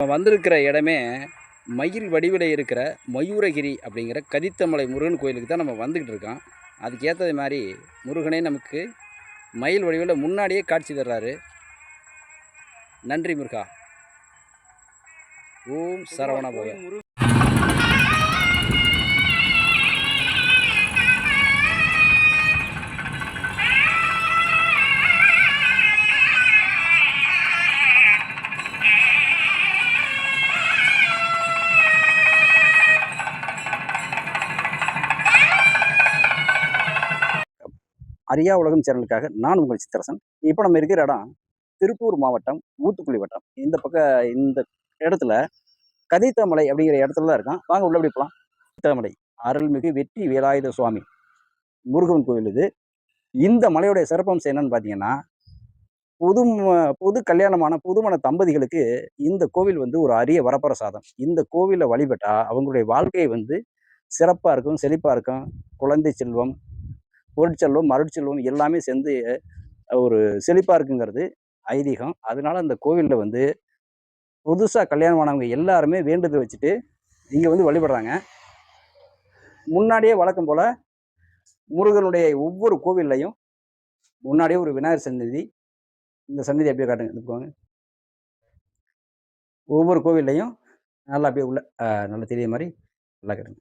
நம்ம வந்திருக்கிற இடமே மயில் வடிவில் இருக்கிற மயூரகிரி அப்படிங்கிற கதித்தமலை முருகன் கோயிலுக்கு தான் நம்ம வந்துக்கிட்டு இருக்கோம். அதுக்கு ஏற்றது மாதிரி முருகனே நமக்கு மயில் வடிவில் முன்னாடியே காட்சி தர்றாரு. நன்றி முருகா. ஓம் சரவண பவ. அரியா உலகம் சேனலுக்காக நான் உங்கள் சித்தரசன். இப்போ நம்ம இருக்கிற இடம் திருப்பூர் மாவட்டம் ஊத்துக்குழி வட்டம். இந்த பக்கம் இந்த இடத்துல கதித்தமலை அப்படிங்கிற இடத்துல தான் இருக்கான். வாங்க உள்ள எப்படி போகலாம் கதித்தமலை அருள்மிகு வெற்றி வேலாயுத சுவாமி முருகன் கோவில் இது. இந்த மலையுடைய சிறப்பம்சம் என்னன்னு பார்த்தீங்கன்னா புது ம- புது கல்யாணமான புதுமண தம்பதிகளுக்கு இந்த கோவில் வந்து ஒரு அரிய வரப்பிரசாதம் இந்த கோவிலை வழிபட்டா அவங்களுடைய வாழ்க்கை வந்து சிறப்பாக இருக்கும் செழிப்பாக இருக்கும். குழந்தை செல்வம் பொருட்செல்வம் மருட்செல்வம் எல்லாமே சேர்ந்து ஒரு செழிப்பாக இருக்குங்கிறது ஐதீகம். அதனால அந்த கோவிலில் வந்து புதுசாக கல்யாணம் ஆனவங்க எல்லாருமே வேண்டுதல் வச்சுட்டு இங்கே வந்து வழிபடுறாங்க. முன்னாடியே வழக்கம் போல் முருகனுடைய ஒவ்வொரு கோவில்லையும் முன்னாடியே ஒரு விநாயகர் சந்நிதி இந்த சந்நிதி அப்படியே காட்டுங்க இந்த ஒவ்வொரு கோவில்லையும் நல்லா அப்படியே உள்ள நல்லா தெரிய மாதிரி நல்லா கேட்டுங்க.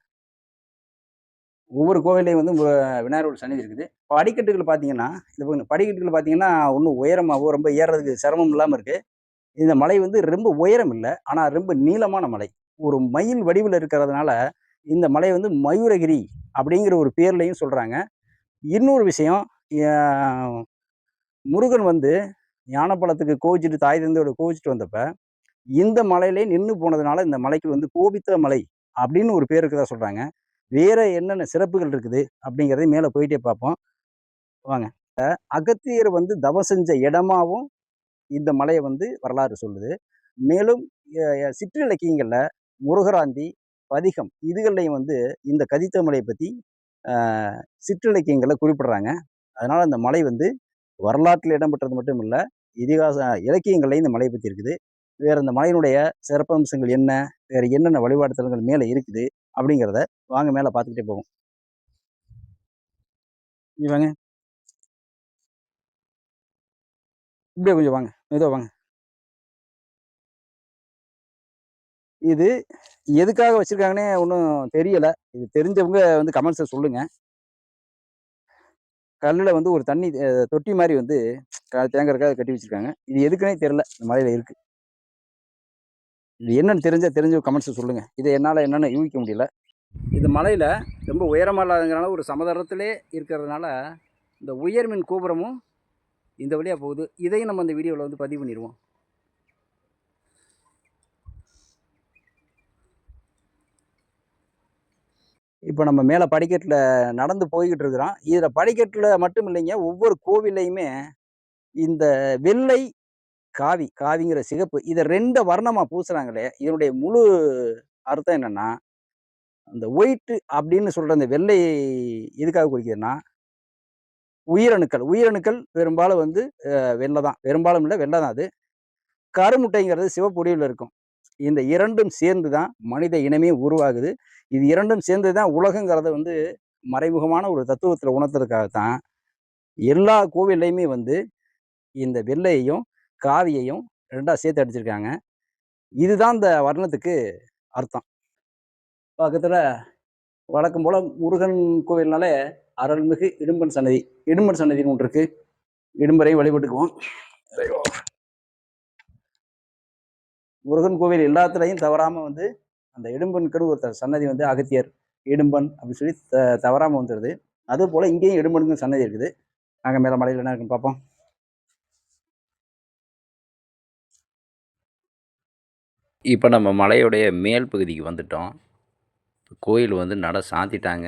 ஒவ்வொரு கோவில்லையும் வந்து விநாயகர் விநாயகரோட சன்னதி இருக்குது. அடிக்கட்டுகள் பார்த்தீங்கன்னா இந்த படிக்கட்டுகள் பார்த்தீங்கன்னா ஒன்றும் உயரமாகவோ ரொம்ப ஏறுறதுக்கு சிரமம் இல்லாமல் இருக்குது இந்த மலை வந்து ரொம்ப உயரம் இல்லை ஆனால் ரொம்ப நீளமான மலை. ஒரு மயில் வடிவில் இருக்கிறதுனால இந்த மலை வந்து மயூரகிரி அப்படிங்கிற ஒரு பேர்லையும் சொல்கிறாங்க இன்னொரு விஷயம் முருகன் வந்து ஞானப்பழத்துக்கு கோவிச்சிட்டு தாய் தந்தையோட கோவிச்சிட்டு வந்தப்ப இந்த மலையிலே நின்று போனதுனால இந்த மலைக்கு வந்து கோபித்த மலை அப்படின்னு ஒரு பேர் தான் சொல்கிறாங்க வேற என்னென்ன சிறப்புகள் இருக்குது அப்படிங்கிறதை மேலே போயிட்டே பார்ப்போம். வாங்க. அகத்தியர் வந்து தவம் செஞ்ச இடமாவும் இந்த மலையை வந்து வரலாறு சொல்லுது. மேலும் சிற்றிலக்கியங்களில் முருகராந்தி பதிகம் இதுகள்லையும் வந்து இந்த கதித்த மலையை பற்றி சிற்றிலக்கியங்களை குறிப்பிடுறாங்க. அதனால் அந்த மலை வந்து வரலாற்றில் இடம்பெற்றது மட்டும் இல்லை இதிகாச இலக்கியங்கள்லையும் இந்த மலையை பற்றி இருக்குது. வேறு இந்த மலையினுடைய சிறப்பம்சங்கள் என்ன? வேறு என்னென்ன வழிபாடு தலங்கள் மேலே இருக்குது? அப்படிங்கிறத வாங்க மேலே பார்த்துக்கிட்டே போவோம். இங்க வாங்க. இப்படியே கொஞ்சம் வாங்க. மெதுவாக வாங்க. இது எதுக்காக வச்சுருக்காங்கன்னே ஒன்றும் தெரியலை. இது தெரிஞ்சவங்க வந்து கமெண்ட்ஸை சொல்லுங்கள் கல்லில் வந்து ஒரு தண்ணி தொட்டி மாதிரி வந்து க- தேங்கறதுக்காக கட்டி வச்சிருக்காங்க. இது எதுக்குன்னே தெரியல. இந்த மலையில் இருக்குது என்னன்னு தெரிஞ்ச தெரிஞ்ச கமெண்ட்ஸை சொல்லுங்க. இதை என்னால் என்னென்னு யூகிக்க முடியல. இந்த மலையில் ரொம்ப உயரமாக இல்லாதங்கிறனால ஒரு சமதளத்திலே இருக்கிறதுனால இந்த உயர்மின் கோபுரமும் இந்த வழியாக போகுது. இதையும் நம்ம இந்த வீடியோவில் வந்து பதிவு பண்ணிடுவோம். இப்போ நம்ம மேலே படிக்கட்டில் நடந்து போய்கிட்டு இருக்கிறோம். இதில் படிக்கட்டில் மட்டும் இல்லைங்க ஒவ்வொரு கோவில்லையுமே இந்த வெள்ளை காவி காவிங்கிற சிகப்பு இதை ரெண்டு வர்ணமாக பூசுகிறாங்களே இதனுடைய முழு அர்த்தம் என்னன்னா அந்த ஒயிட்டு அப்படின்னு சொல்கிற அந்த வெள்ளை எதுக்காக குறிக்குதுன்னா உயிரணுக்கள் உயிரணுக்கள் பெரும்பாலும் வந்து வெள்ளை தான் பெரும்பாலும் இல்லை வெள்ளை தான் அது. கருமுட்டைங்கிறது சிவப்பொடியில் இருக்கும். இந்த இரண்டும் சேர்ந்து தான் மனித இனமே உருவாகுது. இது இரண்டும் சேர்ந்து தான் உலகங்கிறத வந்து மறைமுகமான ஒரு தத்துவத்தில் உணர்த்துறதுக்காகத்தான் எல்லா கோவில்லையுமே வந்து இந்த வெள்ளையையும் காவியையும் ரெண்டாக சேர்த்து அடிச்சிருக்காங்க. இதுதான் இந்த வர்ணத்துக்கு அர்த்தம். பக்கத்தில் வழக்கம் போல் முருகன் கோவில்னாலே அருள்மிகு இடும்பன் சன்னதி. இடும்பன் சன்னதின்னு ஒன்று இருக்கு. இடும்பரையும் வழிபட்டுக்குவோம். முருகன் கோவில் எல்லாத்துலேயும் தவறாமல் வந்து அந்த இடும்பனுக்குன்னு ஒரு சன்னதி வந்து அகத்தியர் இடும்பன் அப்படின்னு சொல்லி த தவறாமல் வந்துடுது அது போல் இங்கேயும் இடும்பனுக்கு சன்னதி இருக்குது. நாங்கள் மேலே மலையில் என்ன இருக்குன்னு பார்ப்போம். இப்போ நம்ம மலையுடைய மேல் பகுதிக்கு வந்துட்டோம். கோயில் வந்து நட சாத்திட்டாங்க.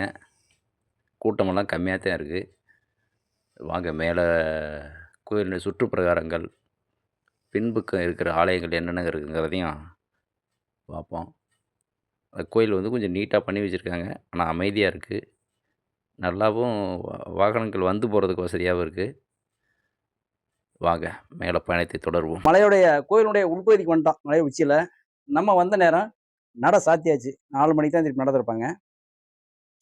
கூட்டமெல்லாம் கம்மியாக தான் இருக்குது வாங்க மேலே கோயிலுடைய சுற்றுப்பிரகாரங்கள் பின்பக்கம் இருக்கிற ஆலயங்கள் என்னென்ன இருக்குங்கிறதையும் பார்ப்போம். அந்த கோயில் வந்து கொஞ்சம் நீட்டாக பண்ணி வச்சுருக்காங்க. ஆனால் அமைதியாக இருக்குது நல்லாவும் வாகனங்கள் வந்து போகிறதுக்கு வசதியாகவும் இருக்குது வாங்க மேலே பயணத்தை தொடர்வோம். மலையுடைய கோயிலுடைய உள்பகுதிக்கு வந்துட்டோம். மலை உச்சியில். நம்ம வந்த நேரம் நட சாத்தியாச்சு. நாலு மணிக்கு தான் திருப்பி நடந்திருப்பாங்க.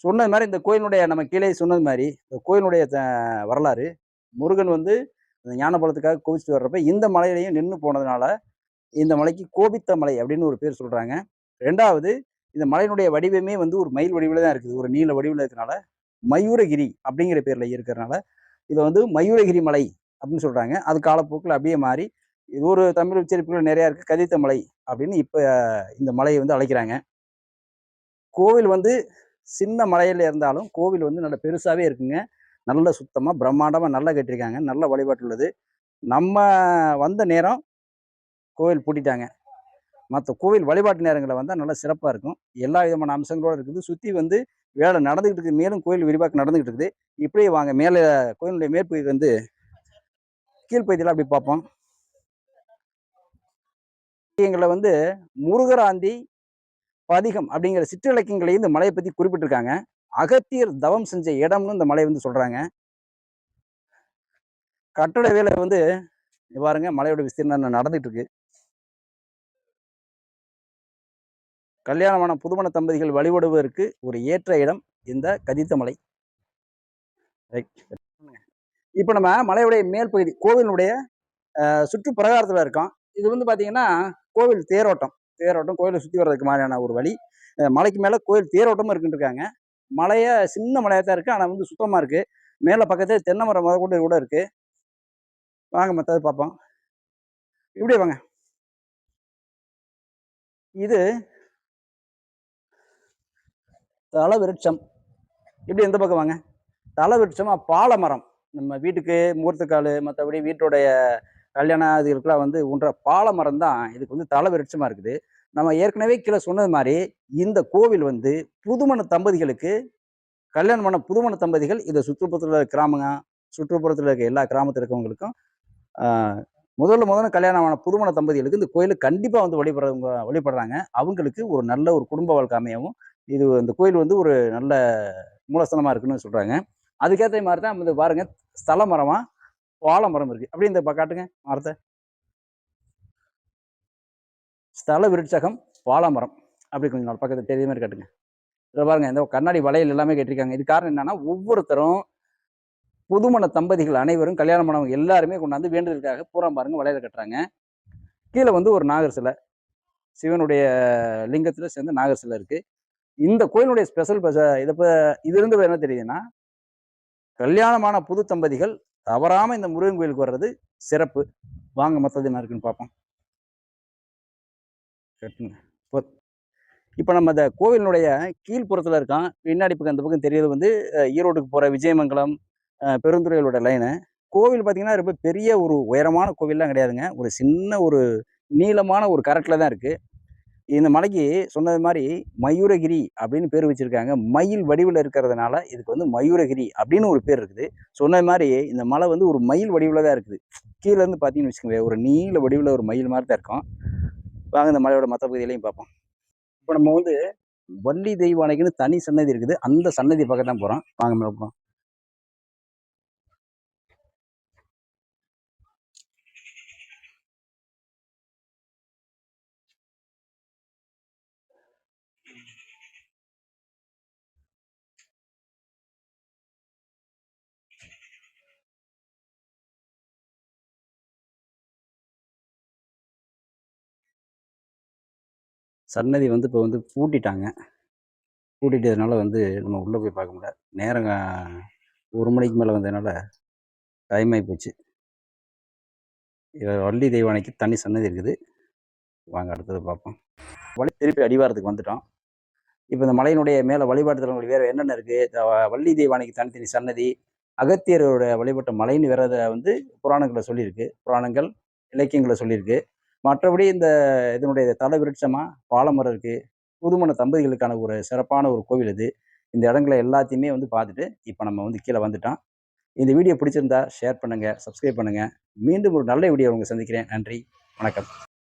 சொன்னது மாதிரி இந்த கோயிலுடைய நம்ம கீழே சொன்னது மாதிரி இந்த கோயிலுடைய த- வரலாறு முருகன் வந்து இந்த ஞானபலத்துக்காக குவிச்சிட்டு வர்றப்ப இந்த மலையிலையும் நின்று போனதுனால இந்த மலைக்கு கோபித்த மலை அப்படின்னு ஒரு பேர் சொல்கிறாங்க ரெண்டாவது இந்த மலையினுடைய வடிவமே வந்து ஒரு மயில் வடிவில் தான் இருக்குது. ஒரு நீல வடிவில் இருக்கிறனால மயூரகிரி அப்படிங்கிற பேரில் இருக்கிறனால இதை வந்து மயூரகிரி மலை அப்படின்னு சொல்கிறாங்க அது காலப்போக்கில் அப்படியே மாறி இது ஒரு தமிழ் உச்சரிப்புகள் நிறையா இருக்குது கதித்த மலை அப்படின்னு இப்போ இந்த மலையை வந்து அழைக்கிறாங்க. கோவில் வந்து சின்ன மலையில் இருந்தாலும் கோவில் வந்து நல்ல பெருசாகவே இருக்குங்க. நல்ல சுத்தமாக பிரம்மாண்டமாக நல்லா கட்டியிருக்காங்க. நல்ல வழிபாட்டு உள்ளது. நம்ம வந்த நேரம் கோவில் பூட்டிட்டாங்க. மற்ற கோவில் வழிபாட்டு நேரங்களில் வந்தால் நல்லா சிறப்பாக இருக்கும். எல்லா விதமான அம்சங்களோடு இருக்குது. சுற்றி வந்து வேலை நடந்துக்கிட்டு இருக்குது. மேலும் கோயில் விரிவாக்கம் நடந்துக்கிட்டு இருக்குது. இப்படியே வாங்க. மேலே கோயிலுடைய மேற்பகுதி வந்து கீழ்ப்பகுதியில் அப்படி பார்ப்போம். எங்களை வந்து முருகராந்தி பதிகம் அப்படிங்கிற சிற்றிலக்கியங்களையும் இந்த மலையை பற்றி குறிப்பிட்டிருக்காங்க. அகத்தியர் தவம் செஞ்ச இடம்னு இந்த மலை வந்து சொல்கிறாங்க கட்டட வேலை வந்து பாருங்க மலையோட விஸ்தீர்ணம் நடந்துட்டு இருக்கு கல்யாணமான புதுமண தம்பதிகள் வழிபடுவதற்கு ஒரு ஏற்ற இடம் இந்த கதித்த மலை. இப்போ நம்ம மலையுடைய மேல் பகுதி கோவிலுடைய சுற்று பிரகாரத்தில் இருக்கோம். இது வந்து பார்த்தீங்கன்னா கோவில் தேரோட்டம். தேரோட்டம் கோயிலை சுற்றி வர்றதுக்கு மாதிரியான ஒரு வழி. மலைக்கு மேலே கோயில் தேரோட்டமும் இருக்குன்னு இருக்காங்க மலையை சின்ன மலையாக தான் இருக்குது ஆனால் வந்து சுத்தமாக இருக்குது மேலே பக்கத்தில் தென்னை மரம் முத கூட கூட இருக்குது வாங்க மற்றது பார்ப்போம். இப்படியே வாங்க. இது தல விருட்சம் இப்படி எந்த பக்கம் வாங்க? தலை விருட்சமாக பாலமரம். நம்ம வீட்டுக்கு மூர்த்தக்கால் மற்றபடி வீட்டுடைய கல்யாணம் இதுகளுக்கெல்லாம் வந்து உன்ற பால மரம் தான் இதுக்கு வந்து தலை விருட்சமாக இருக்குது. நம்ம ஏற்கனவே கீழே சொன்னது மாதிரி இந்த கோவில் வந்து புதுமண தம்பதிகளுக்கு கல்யாணம் பண்ண புதுமண தம்பதிகள் இதை சுற்றுப்புறத்தில் இருக்க கிராமங்க சுற்றுப்புறத்தில் இருக்க எல்லா கிராமத்தில் இருக்கவங்களுக்கும் முதல்ல முதல்ல கல்யாணம் ஆன புதுமண தம்பதிகளுக்கு இந்த கோயில் கண்டிப்பாக வந்து வழிபடுறவங்க வழிபடுறாங்க. அவங்களுக்கு ஒரு நல்ல ஒரு குடும்ப வாழ்க்கை அமையவும் இது இந்த கோயில் வந்து ஒரு நல்ல மூலஸ்தலமாக இருக்குன்னு சொல்கிறாங்க அதுக்கேற்ற மாதிரி தான் வந்து பாருங்கள் ஸ்தல வாழை மரம் இருக்கு. அப்படியே இந்த காட்டுங்க மரத்தை. ஸ்தல விருட்சகம் வாழை மரம் அப்படி கொஞ்சம் நாள் பக்கத்தில் தெரிய மாதிரி காட்டுங்க. இதில் பாருங்க இந்த கண்ணாடி வளையல் எல்லாமே கட்டியிருக்காங்க இது காரணம் என்னன்னா ஒவ்வொருத்தரும் புதுமண தம்பதிகள் அனைவரும் கல்யாணம் பண்ணவங்க எல்லாருமே கொண்டாந்து வேண்டுதலுக்காக பூரா பாருங்க வளையல் கட்டுறாங்க. கீழே வந்து ஒரு நாகர் சிலை. சிவனுடைய லிங்கத்தில் சேர்ந்து நாகர் சிலை இருக்கு. இந்த கோயிலுடைய ஸ்பெஷல் இதை இப்போ இது இருந்து என்ன தெரியுதுன்னா கல்யாணமான புது தம்பதிகள் தவறாமல் இந்த முருகன் கோயிலுக்கு வர்றது சிறப்பு. வாங்க மற்றது என்ன இருக்குன்னு பார்ப்போம். கட்டுங்க. இப்போ இப்போ நம்ம இந்த கோவிலினுடைய கீழ்ப்புறத்தில் இருக்கான். பின்னாடி பக்கம் அந்த பக்கம் தெரியறது வந்து ஈரோடுக்கு போகிற விஜயமங்கலம் பெருந்துறைகளோட பெருந்துறையோட லைனு கோவில் பார்த்திங்கன்னா ரொம்ப பெரிய ஒரு உயரமான கோவில்லாம் கிடையாதுங்க. ஒரு சின்ன ஒரு நீளமான ஒரு கரட்டில் தான் இருக்குது இந்த மலைக்கு சொன்னது மாதிரி மயூரகிரி அப்படின்னு பேர் வச்சுருக்காங்க. மயில் வடிவில் இருக்கிறதுனால இதுக்கு வந்து மயூரகிரி அப்படின்னு ஒரு பேர் இருக்குது. சொன்னது மாதிரி இந்த மலை வந்து ஒரு மயில் வடிவில் தான் இருக்குது. கீழே இருந்து பார்த்தீங்கன்னு வச்சுக்கோங்க ஒரு நீல வடிவில் ஒரு மயில் மாதிரி தான் இருக்கும். வாங்க இந்த மலையோட மற்ற பகுதிகளையும் பார்ப்போம். இப்போ நம்ம வந்து வள்ளி தெய்வானைக்குன்னு தனி சன்னதி இருக்குது. அந்த சன்னதி பக்கம் தான் போகிறோம் வாங்க மேலே போகிறோம் சன்னதி வந்து இப்போ வந்து பூட்டிட்டாங்க. பூட்டிட்டதுனால வந்து நம்ம உள்ளே போய் பார்க்க முடியல. நேரம் ஒரு மணிக்கு மேலே வந்ததுனால டைம் ஆகி போச்சு. வள்ளி தெய்வானைக்கு தனி சன்னதி இருக்குது. வாங்க அடுத்தது பார்ப்போம். வழி திருப்பி அடிவாரத்துக்கு வந்துட்டோம். இப்போ இந்த மலையினுடைய மேலே வழிபாட்டு தலங்கள் வேறு என்னென்ன இருக்குது வள்ளி தெய்வானைக்கு தனித்தனி சன்னதி அகத்தியரோட வழிபட்ட மலைன்னு வேறத வந்து புராணங்களை சொல்லியிருக்கு. புராணங்கள் இலக்கியங்களை சொல்லியிருக்கு. மற்றபடி இந்த இதனுடைய தல விருட்சமாக பாலமரம் இருக்குது புதுமண தம்பதிகளுக்கான ஒரு சிறப்பான ஒரு கோவில் இது. இந்த இடங்களை எல்லாத்தையுமே வந்து பார்த்துட்டு இப்போ நம்ம வந்து கீழே வந்துட்டோம். இந்த வீடியோ பிடிச்சிருந்தா ஷேர் பண்ணுங்கள் சப்ஸ்கிரைப் பண்ணுங்கள் மீண்டும் ஒரு நல்ல வீடியோ உங்களுக்கு சந்திக்கிறேன். நன்றி. வணக்கம்.